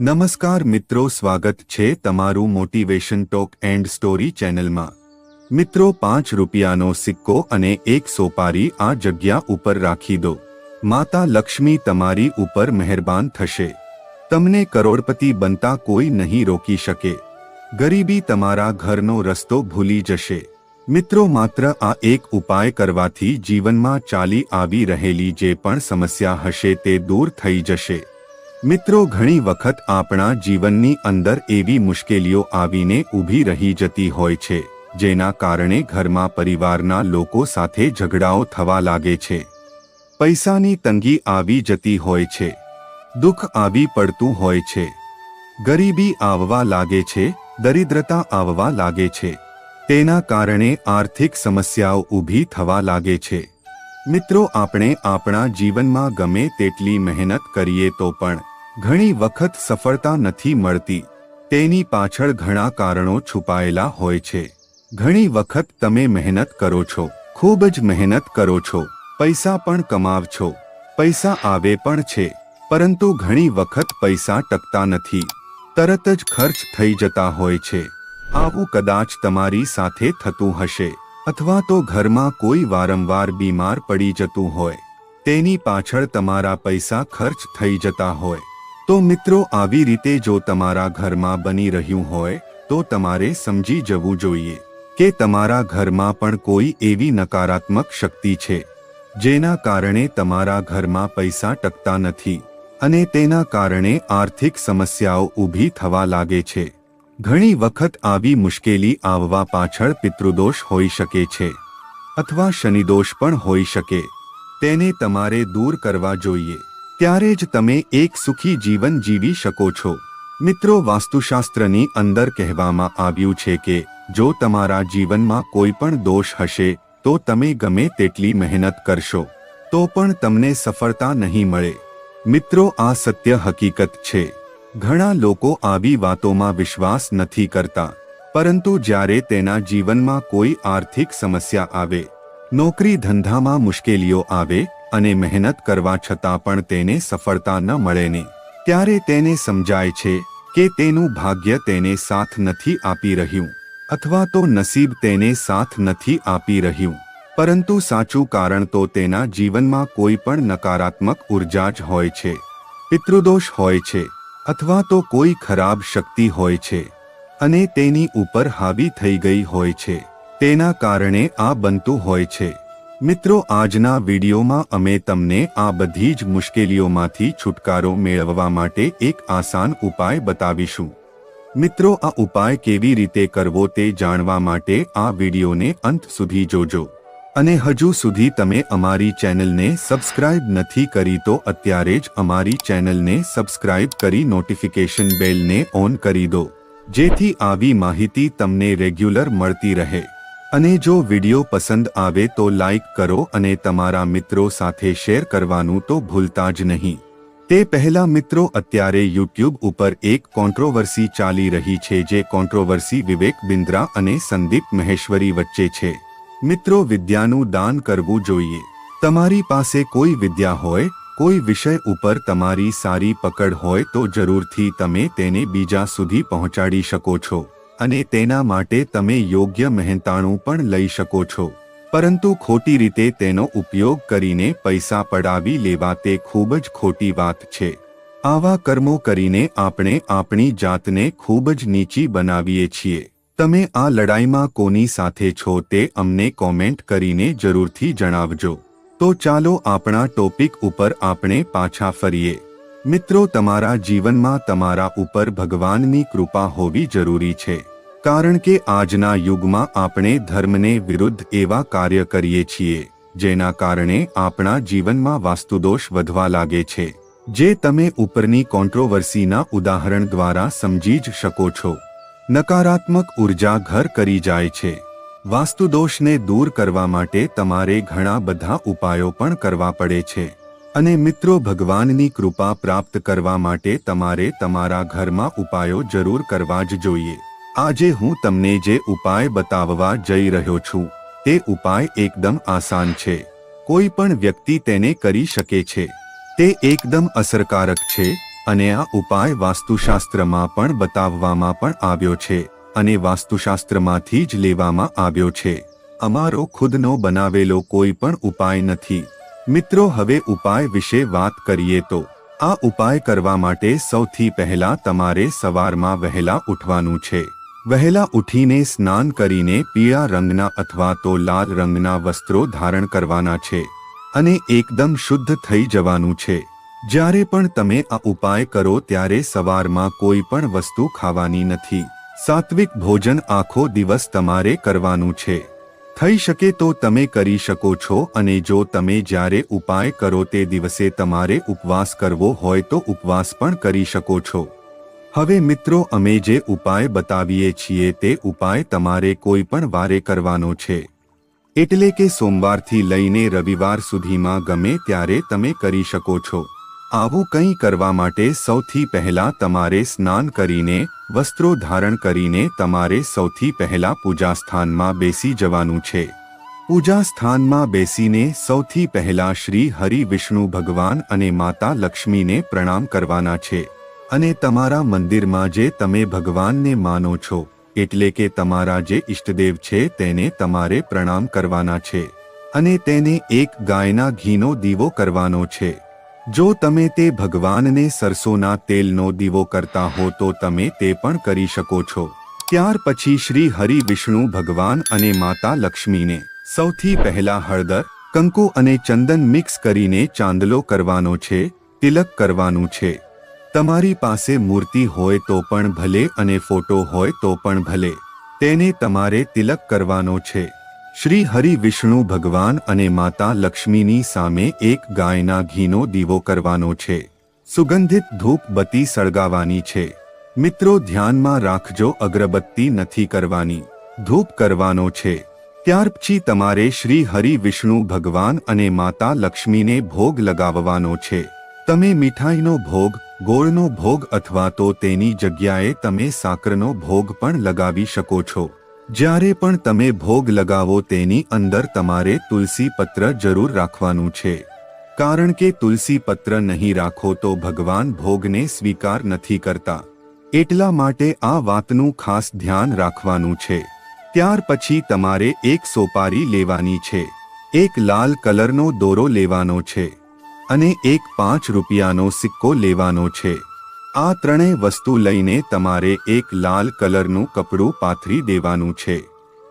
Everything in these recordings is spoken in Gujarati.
નમસ્કાર મિત્રો, સ્વાગત છે તમારું મોટિવેશન ટોક એન્ડ સ્ટોરી ચેનલમાં. મિત્રો, પાંચ રૂપિયાનો સિક્કો અને એક સોપારી આ જગ્યા ઉપર રાખી દો. માતા લક્ષ્મી તમારી ઉપર મહેરબાન થશે. તમને કરોડપતિ બનતા કોઈ નહીં રોકી શકે. ગરીબી તમારા ઘરનો રસ્તો ભૂલી જશે. મિત્રો, માત્ર આ એક ઉપાય કરવાથી જીવનમાં ચાલી આવી રહેલી જે પણ સમસ્યા હશે તે દૂર થઈ જશે. મિત્રો, ઘણી વખત આપણા જીવનની અંદર એવી મુશ્કેલીઓ આવીને ઊભી રહી જતી હોય છે, જેના કારણે ઘરમાં પરિવારના લોકો સાથે ઝઘડાઓ થવા લાગે છે. પૈસાની તંગી આવી જતી હોય છે, દુઃખ આવી પડતું હોય છે. ગરીબી આવવા લાગે છે, દરિદ્રતા આવવા લાગે છે. તેના કારણે આર્થિક સમસ્યાઓ ઊભી થવા લાગે છે. મિત્રો, આપણે આપણા જીવનમાં ગમે તેટલી મહેનત કરીએ તો પણ ઘણી વખત સફળતા નથી મળતી. તેની પાછળ ઘણા કારણો છુપાયેલા હોય છે. ઘણી વખત તમે મહેનત કરો છો. ખૂબ જ મહેનત કરો છો. પૈસા પણ કમાવ છો પૈસા આવે પણ છે. પરંતુ ઘણી વખત પૈસા ટકતા નથી. તરત જ ખર્ચ થઈ જતા હોય છે. આવું કદાચ તમારી સાથે થતું હશે. અથવા તો ઘરમાં કોઈ વારંવાર બીમાર પડી જતું હોય. તેની પાછળ તમારા પૈસા ખર્ચ થઈ જતા હોય. તો મિત્રો, આવી રીતે જો તમારા ઘરમાં બની રહ્યું હોય, તો તમારે સમજી જવું જોઈએ કે તમારા ઘરમાં પણ કોઈ એવી નકારાત્મક શક્તિ છે, જેના કારણે તમારા ઘરમાં પૈસા ટકતા નથી અને તેના કારણે આર્થિક સમસ્યાઓ ઊભી થવા લાગે છે. ઘણી વખત આવી મુશ્કેલી આવવા પાછળ પિતૃદોષ હોઈ શકે છે અથવા શનિદોષ પણ હોઈ શકે. તેને તમારે દૂર કરવા જોઈએ. ત્યારે જ તમે એક સુખી જીવન જીવી શકો છો. મિત્રો, વાસ્તુશાસ્ત્રની અંદર કહેવામાં આવ્યું છે કે, જો તમારા જીવનમાં કોઈ પણ દોષ હશે, તો તમે ગમે તેટલી મહેનત કરશો, તો પણ તમને સફળતા નહીં મળે. મિત્રો, આ સત્ય હકીકત છે. ઘણા લોકો આવી વાતોમાં વિશ્વાસ નથી કરતા, પરંતુ જ્યારે તેના જીવનમાં કોઈ આર્થિક સમસ્યા આવે, નોકરી ધંધામાં મુશ્કેલીઓ આવે અને મહેનત કરવા છતાં પણ તેને સફળતા ન મળે ને. ત્યારે તેને સમજાય છે કે તેનું ભાગ્ય તેને સાથ નથી આપી રહ્યું, અથવા તો નસીબ તેને સાથ નથી આપી રહ્યું. પરંતુ સાચું કારણ તો તેના જીવનમાં કોઈ પણ નકારાત્મક ઊર્જા જ હોય છે, પિતૃદોષ હોય છે, અથવા તો કોઈ ખરાબ શક્તિ હોય છે, અને તેની ઉપર હાવી થઈ ગઈ હોય છે. તેના કારણે આ બનતું હોય છે. મિત્રો, આજના વિડીયોમાં અમે તમને આ બધી જ મુશ્કેલીઓમાંથી છુટકારો મેળવવા માટે એક આસાન ઉપાય બતાવીશું. મિત્રો, આ ઉપાય કેવી રીતે કરવો તે જાણવા માટે આ વિડીયોને અંત સુધી જોજો. અને હજુ સુધી તમે અમારી ચેનલને સબસ્ક્રાઇબ નથી કરી તો અત્યારે જ અમારી ચેનલને સબસ્ક્રાઇબ કરી નોટિફિકેશન બેલને ઓન કરી દો. જેથી આવી માહિતી તમને રેગ્યુલર મળતી રહે. અને જો વીડિયો પસંદ આવે તો લાઈક કરો અને તમારા મિત્રો સાથે શેર કરવાનું તો ભૂલતા જ નહીં. તે પહેલા મિત્રો, અત્યારે યુટ્યુબ ઉપર એક કોન્ટ્રોવર્સી ચાલી રહી છે જે કોન્ટ્રોવર્સી વિવેક બિન્દ્રા અને સંદીપ મહેશ્વરી વચ્ચે છે. મિત્રો, વિદ્યાનું દાન કરવું જોઈએ. તમારી પાસે કોઈ વિદ્યા હોય, કોઈ વિષય ઉપર તમારી સારી પકડ હોય તો જરૂરથી તમે તેને બીજા સુધી પહોંચાડી શકો છો. અને તેના માટે તમે યોગ્ય મહેનતાણું પણ લઈ શકો છો. પરંતુ ખોટી રીતે તેનો ઉપયોગ કરીને પૈસા પડાવી લેવા તે ખૂબ જ ખોટી વાત છે. આવા કર્મો કરીને આપણે આપણી જાતને ખૂબ જ નીચી બનાવીએ છીએ. તમે આ લડાઈમાં કોની સાથે છો તે અમને કોમેન્ટ કરીને જરૂરથી જણાવજો. તો ચાલો આપણા ટોપિક ઉપર આપણે પાછા ફરીએ. મિત્રો, તમારા જીવનમાં તમારા ઉપર ભગવાનની કૃપા હોવી જરૂરી છે, કારણ કે આજના યુગમાં આપણે ધર્મને વિરુદ્ધ એવા કાર્ય કરીએ છીએ, જેના કારણે આપણા જીવનમાં વાસ્તુદોષ વધવા લાગે છે. જે તમે ઉપરની કોન્ટ્રોવર્સીના ઉદાહરણ દ્વારા સમજી જ શકો છો. નકારાત્મક ઊર્જા ઘર કરી જાય છે. વાસ્તુદોષને દૂર કરવા માટે તમારે ઘણા બધા ઉપાયો પણ કરવા પડે છે. અને મિત્રો, ભગવાનની કૃપા પ્રાપ્ત કરવા માટે તમારે તમારા ઘરમાં ઉપાયો જરૂર કરવા જ જોઈએ. આજે હું તમને જે ઉપાય બતાવવા જઈ રહ્યો છું, તે ઉપાય એકદમ આસાન છે. કોઈ પણ વ્યક્તિ તેને કરી શકે છે. તે એકદમ અસરકારક છે અને આ ઉપાય વાસ્તુશાસ્ત્રમાં પણ બતાવવામાં પણ આવ્યો છે અને વાસ્તુશાસ્ત્રમાંથી જ લેવામાં આવ્યો છે. અમારો ખુદનો બનાવેલો કોઈ પણ ઉપાય નથી. મિત્રો, હવે ઉપાય વિશે વાત કરીએ તો, આ ઉપાય કરવા માટે સૌથી પહેલા તમારે સવારમાં વહેલા ઉઠવાનું છે. વહેલા ઉઠીને સ્નાન કરીને પીળા રંગના અથવા તો લાલ રંગના વસ્ત્રો ધારણ કરવાના છે અને એકદમ શુદ્ધ થઈ જવાનું છે. જ્યારે પણ તમે આ ઉપાય કરો ત્યારે સવારમાં કોઈ પણ વસ્તુ ખાવાની નથી. સાત્વિક ભોજન આખો દિવસ તમારે કરવાનું છે. થઈ શકે તો તમે કરી શકો છો અને જો તમે જ્યારે ઉપાય કરો તે દિવસે તમારે ઉપવાસ કરવો હોય તો ઉપવાસ પણ કરી શકો છો. હવે મિત્રો, અમે જે ઉપાય બતાવીએ છીએ તે ઉપાય તમારે કોઈ પણ વારે કરવાનો છે. એટલે કે સોમવારથી લઈને રવિવાર સુધીમાં ગમે ત્યારે તમે કરી શકો છો. આવું કંઈ કરવા માટે સૌથી પહેલા તમારે સ્નાન કરીને, વસ્ત્રો ધારણ કરીને તમારે સૌથી પહેલા પૂજાસ્થાનમાં બેસી જવાનું છે. પૂજા સ્થાનમાં બેસીને સૌથી પહેલા શ્રી હરિ વિષ્ણુ ભગવાન અને માતા લક્ષ્મીને પ્રણામ કરવાના છે. અને તમારા મંદિરમાં જે તમે ભગવાનને માનો છો, એટલે કે તમારા જે ઇષ્ટદેવ છે તેને તમારે પ્રણામ કરવાના છે. અને તેને એક ગાયના ઘીનો દીવો કરવાનો છે. જો તમે તે ભગવાનને સરસોના તેલનો દીવો કરતા હો તો તમે તે પણ કરી શકો છો. ત્યાર પછી શ્રી હરિ વિષ્ણુ ભગવાન અને માતા લક્ષ્મીને સૌથી પહેલા હળદર, કંકુ અને ચંદન મિક્સ કરીને ચાંદલો કરવાનો છે, તિલક કરવાનું છે. તમારી પાસે મૂર્તિ હોય તો પણ ભલે અને ફોટો હોય તો પણ ભલે. તેને તમારે તિલક કરવાનો છે. શ્રી હરિ વિષ્ણુ ભગવાન અને માતા લક્ષ્મીની સામે એક ગાયના ઘીનો દીવો કરવાનો છે. સુગંધિત ધૂપ બત્તી સળગાવવાની છે. મિત્રો, ધ્યાનમાં રાખજો, અગરબત્તી નથી કરવાની. ધૂપ કરવાનો છે. ત્યાર પછી તમારે શ્રી હરિ વિષ્ણુ ભગવાન અને માતા લક્ષ્મીને ભોગ લગાવવાનો છે. તમે મીઠાઈનો ભોગ, ગોળનો ભોગ અથવા તો તેની જગ્યાએ તમે સાકરનો ભોગ પણ લગાવી શકો છો. જ્યારે પણ તમે ભોગ લગાવો તેની અંદર તમારે તુલસી પત્ર જરૂર રાખવાનું છે. કારણ કે તુલસી પત્ર નહીં રાખો તો ભગવાન ભોગને સ્વીકાર નથી કરતા. એટલા માટે આ વાતનું ખાસ ધ્યાન રાખવાનું છે. ત્યાર પછી તમારે એક સોપારી લેવાની છે. એક લાલ કલરનો દોરો લેવાનો છે. અને એક પાંચ રૂપિયાનો સિક્કો લેવાનો છે. આ ત્રણેય વસ્તુ લઈને તમારે એક લાલ કલરનું કપડું પાથરી દેવાનું છે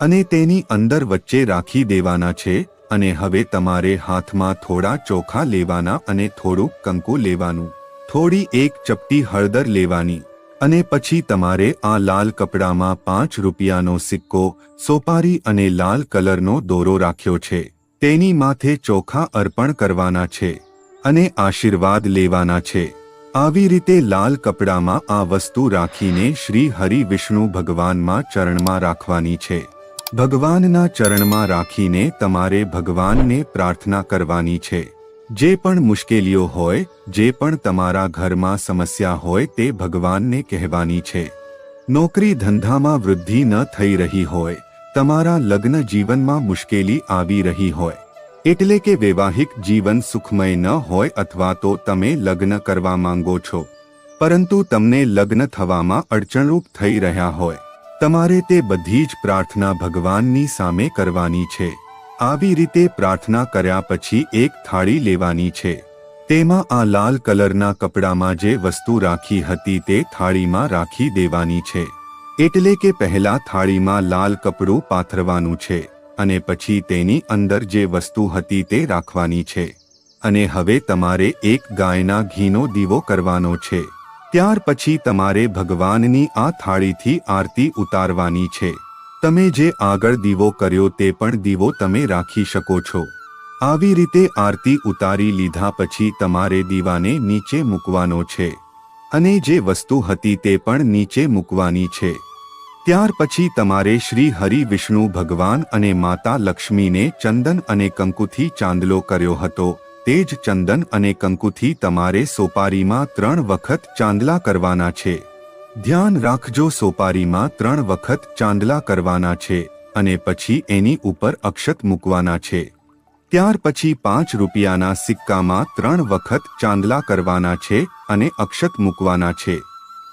અને તેની અંદર વચ્ચે રાખી દેવાના છે અને હવે તમારે હાથમાં થોડા ચોખા લેવાના અને થોડુંક કંકુ લેવાનું. થોડી એક ચપટી હળદર લેવાની અને પછી તમારે આ લાલ કપડામાં પાંચ રૂપિયાનો સિક્કો, સોપારી અને લાલ કલરનો દોરો રાખ્યો છે. તેની માથે ચોખા અર્પણ કરવાના છે અને આશીર્વાદ લેવાના છે. આવી રીતે લાલ કપડામાં આ વસ્તુ રાખીને શ્રી હરિ વિષ્ણુ ભગવાનમાં ચરણમાં રાખવાની છે. ભગવાનના ચરણમાં રાખીને તમારે ભગવાનને પ્રાર્થના કરવાની છે. જે પણ મુશ્કેલીઓ હોય, જે પણ તમારા ઘરમાં સમસ્યા હોય તે ભગવાનને કહેવાની છે. નોકરી ધંધામાં વૃદ્ધિ ન થઈ રહી હોય, તમારા લગ્ન જીવનમાં મુશ્કેલી આવી રહી હોય એટલે કે વૈવાહિક જીવન સુખમય ન હોય અથવા તો તમે લગ્ન કરવા માંગો છો. પરંતુ તમને લગ્ન થવામાં અડચણરૂપ થઈ રહ્યા હોય. તમારે તે બધી જ પ્રાર્થના ભગવાનની સામે કરવાની છે. આવી રીતે પ્રાર્થના કર્યા પછી એક થાળી લેવાની છે. તેમાં આ લાલ કલરના કપડામાં જે વસ્તુ રાખી હતી તે થાળીમાં રાખી દેવાની છે. એટલે કે પહેલા થાળીમાં લાલ કપડું પાથરવાનું છે. અને પછી તેની અંદર જે વસ્તુ હતી તે રાખવાની છે. અને હવે તમારે એક ગાયના ઘીનો દીવો કરવાનો છે. ત્યાર પછી તમારે ભગવાનની આ થાળીથી આરતી ઉતારવાની છે. તમે જે આગળ દીવો કર્યો તે પણ દીવો તમે રાખી શકો છો. આવી રીતે આરતી ઉતારી લીધા પછી તમારે દીવાને નીચે મૂકવાનો છે. અને જે વસ્તુ હતી તે પણ નીચે મૂકવાની છે. ત્યાર પછી તમારે શ્રી હરિ વિષ્ણુ ભગવાન અને માતા લક્ષ્મીને ચંદન અને કંકુથી ચાંદલો કર્યો હતો. તે જ ચંદન અને કંકુથી તમારે સોપારીમાં ત્રણ વખત ચાંદલા કરવાના છે. ધ્યાન રાખજો સોપારીમાં ત્રણ વખત ચાંદલા કરવાના છે અને પછી એની ઉપર અક્ષત મૂકવાના છે. ત્યાર પછી પાંચ રૂપિયાના સિક્કામાં ત્રણ વખત ચાંદલા કરવાના છે અને અક્ષત મૂકવાના છે.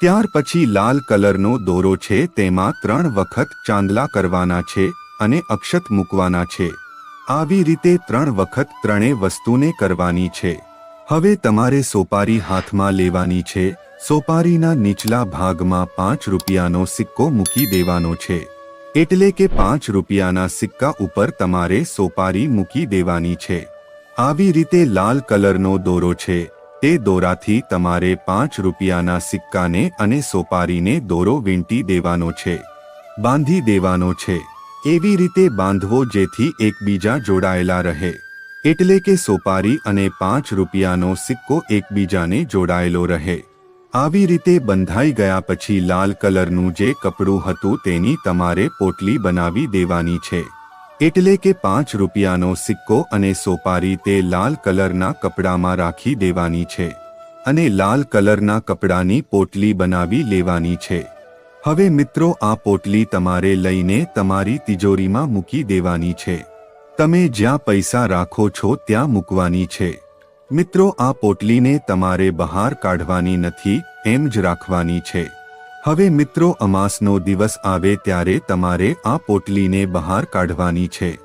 ત્યાર પછી લાલ કલરનો દોરો છે, તેમાં ત્રણ વખત ચાંદલા કરવાના છે અને અક્ષત મૂકવાના છે. આવી રીતે ત્રણ વખત ત્રણે વસ્તુને કરવાની છે. હવે તમારે સોપારી હાથમાં લેવાની છે. સોપારીના નીચલા ભાગમાં પાંચ રૂપિયાનો સિક્કો મૂકી દેવાનો છે. એટલે કે પાંચ રૂપિયાના સિક્કા ઉપર તમારે સોપારી મૂકી દેવાની છે. આવી રીતે લાલ કલરનો દોરો છે. તે દોરાથી તમારે પાંચ રૂપિયાના સિક્કાને અને સોપારીને દોરો વીંટી દેવાનો છે. બાંધી દેવાનો છે. એવી રીતે બાંધવો જેથી એકબીજા જોડાયેલા રહે. એટલે કે સોપારી અને પાંચ રૂપિયાનો સિક્કો એકબીજાને જોડાયેલો રહે. આવી રીતે બંધાઈ ગયા પછી લાલ કલરનું જે કપડું હતું તેની તમારે પોટલી બનાવી દેવાની છે. એટલે કે પાંચ રૂપિયાનો સિક્કો અને સોપારી તે લાલ કલરના કપડામાં રાખી દેવાની છે અને લાલ કલરના કપડાની પોટલી બનાવી લેવાની છે. હવે મિત્રો, આ પોટલી તમારે લઈને તમારી તિજોરીમાં મૂકી દેવાની છે. તમે જ્યાં પૈસા રાખો છો ત્યાં મૂકવાની છે. મિત્રો, આ પોટલીને તમારે બહાર કાઢવાની નથી, એમ જ રાખવાની છે. હવે મિત્રો, અમાસનો દિવસ આવે ત્યારે તમારે આ પોટલીને બહાર કાઢવાની છે.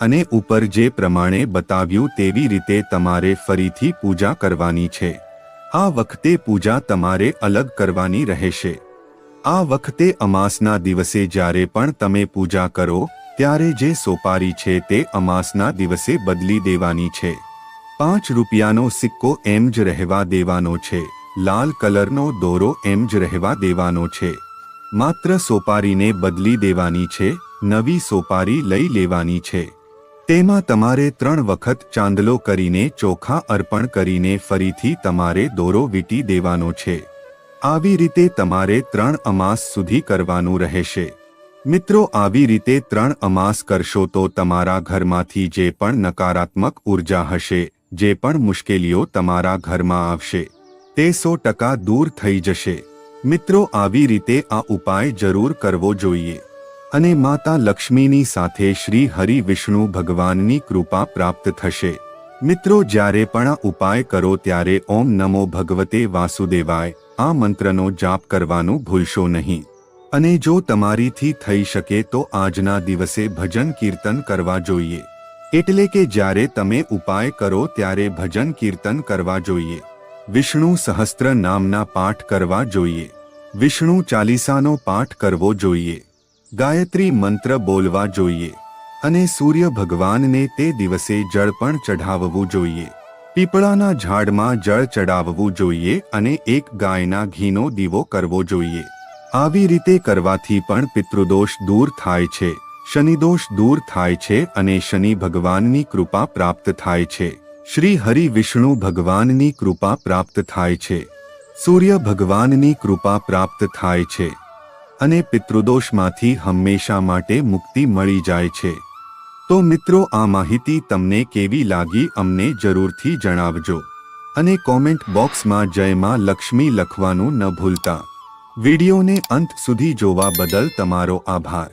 અને ઉપર જે પ્રમાણે બતાવ્યું તેવી રીતે તમારે ફરીથી પૂજા કરવાની છે. આ વખતે પૂજા તમારે અલગ કરવાની રહેશે. આ વખતે અમાસના દિવસે જ્યારે પણ તમે પૂજા કરો, ત્યારે જે સોપારી છે તે અમાસના દિવસે બદલી દેવાની છે. પાંચ રૂપિયાનો સિક્કો એમ જ રહેવા દેવાનો છે. લાલ કલરનો દોરો એમ જ રહેવા દેવાનો છે. માત્ર સોપારીને બદલી દેવાની છે, નવી સોપારી લઈ લેવાની છે. તેમાં તમારે ત્રણ વખત ચાંદલો કરીને ચોખા અર્પણ કરીને ફરીથી તમારે દોરો વીટી દેવાનો છે. આવી રીતે તમારે ત્રણ અમાસ સુધી કરવાનું રહેશે. મિત્રો, આવી રીતે ત્રણ અમાસ કરશો તો તમારા ઘરમાંથી જે પણ નકારાત્મક ઊર્જા હશે, જે પણ મુશ્કેલીઓ તમારા ઘરમાં આવશે. તે સો ટકા દૂર થઈ જશે. મિત્રો, આવી રીતે આ ઉપાય જરૂર કરવો જોઈએ. અને માતા લક્ષ્મીની સાથે શ્રી હરિ વિષ્ણુ ભગવાનની કૃપા પ્રાપ્ત થશે. મિત્રો, જ્યારે પણ આ ઉપાય કરો ત્યારે ઓમ નમો ભગવતે વાસુદેવાય, આ મંત્રનો જાપ કરવાનું ભૂલશો નહીં. અને જો તમારીથી થઈ શકે તો આજના દિવસે ભજન કીર્તન કરવા જોઈએ. એટલે કે જ્યારે તમે ઉપાય કરો ત્યારે ભજન કીર્તન કરવા જોઈએ. વિષ્ણુ સહસ્ત્ર નામના પાઠ કરવા જોઈએ. વિષ્ણુ ચાલીસાનો પાઠ કરવો જોઈએ. ગાયત્રી મંત્ર બોલવા જોઈએ. અને સૂર્ય ભગવાનને તે દિવસે જળ પણ ચઢાવવું જોઈએ. પીપળાના ઝાડમાં જળ ચડાવવું જોઈએ અને એક ગાયના ઘીનો દીવો કરવો જોઈએ. આવી રીતે કરવાથી પણ પિતૃદોષ દૂર થાય છે. શનિદોષ દૂર થાય છે અને શનિ ભગવાનની કૃપા પ્રાપ્ત થાય છે. શ્રી હરિ વિષ્ણુ ભગવાનની કૃપા પ્રાપ્ત થાય છે. સૂર્ય ભગવાનની કૃપા પ્રાપ્ત થાય છે. અને પિતૃદોષમાંથી હંમેશા માટે મુક્તિ મળી જાય છે. તો મિત્રો, આ માહિતી તમને કેવી લાગી અમને જરૂરથી જણાવજો. અને કોમેન્ટ બોક્સમાં જય માં લક્ષ્મી લખવાનું ન ભૂલતા. વિડીયોને અંત સુધી જોવા બદલ તમારો આભાર.